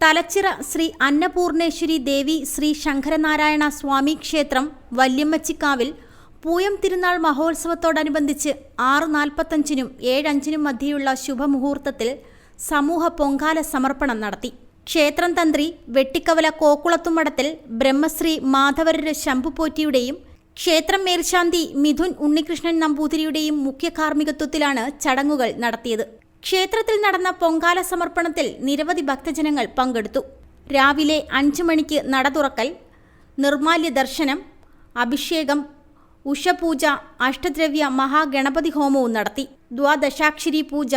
തലച്ചിറ ശ്രീ അന്നപൂർണേശ്വരി ദേവി ശ്രീ ശങ്കരനാരായണ സ്വാമി ക്ഷേത്രം വല്യമ്മച്ചിക്കാവിൽ പൂയം തിരുനാൾ മഹോത്സവത്തോടനുബന്ധിച്ച് ആറ് നാൽപ്പത്തഞ്ചിനും ഏഴഞ്ചിനും മധ്യയുള്ള ശുഭമുഹൂർത്തത്തിൽ സമൂഹ പൊങ്കാല സമർപ്പണം നടത്തി. ക്ഷേത്രം തന്ത്രി വെട്ടിക്കവല കോക്കുളത്തുമടത്തിൽ ബ്രഹ്മശ്രീ മാധവരുടെ ശംഭുപോറ്റിയുടെയും ക്ഷേത്രം മേൽശാന്തി മിഥുൻ ഉണ്ണികൃഷ്ണൻ നമ്പൂതിരിയുടെയും മുഖ്യ കാർമ്മികത്വത്തിലാണ് ചടങ്ങുകൾ നടത്തിയത്. ക്ഷേത്രത്തിൽ നടന്ന പൊങ്കാല സമർപ്പണത്തിൽ നിരവധി ഭക്തജനങ്ങൾ പങ്കെടുത്തു. രാവിലെ അഞ്ചു മണിക്ക് നട തുറക്കൽ നിർമാല്യ ദർശനം അഭിഷേകം ഉഷപൂജ അഷ്ടദ്രവ്യ മഹാഗണപതി ഹോമവും നടത്തി. ദ്വാദശാക്ഷരി പൂജ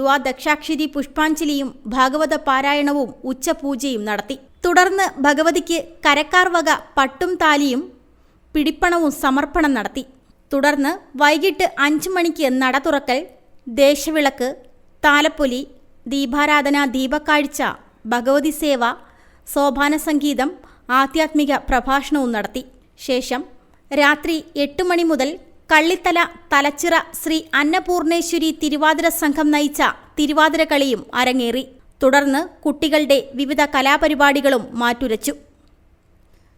ദ്വാദശാക്ഷരി പുഷ്പാഞ്ജലിയും ഭാഗവത പാരായണവും ഉച്ചപൂജയും നടത്തി. തുടർന്ന് ഭഗവതിക്ക് കരക്കാർ വക പട്ടും താലിയും പിടിപ്പണവും സമർപ്പണം നടത്തി. തുടർന്ന് വൈകിട്ട് അഞ്ചു മണിക്ക് നട തുറക്കൽ ദേശവിളക്ക് താലപ്പൊലി ദീപാരാധന ദീപക്കാഴ്ച ഭഗവതി സേവ സോപാന സംഗീതം ആധ്യാത്മിക പ്രഭാഷണവും നടത്തി. ശേഷം രാത്രി എട്ട് മണി മുതൽ കള്ളിത്തല തലച്ചിറ ശ്രീ അന്നപൂർണേശ്വരി തിരുവാതിര സംഘം നയിച്ച തിരുവാതിര കളിയും അരങ്ങേറി. തുടർന്ന് കുട്ടികളുടെ വിവിധ കലാപരിപാടികളും മാറ്റുരച്ചു.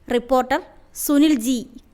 Reporter Sunil G.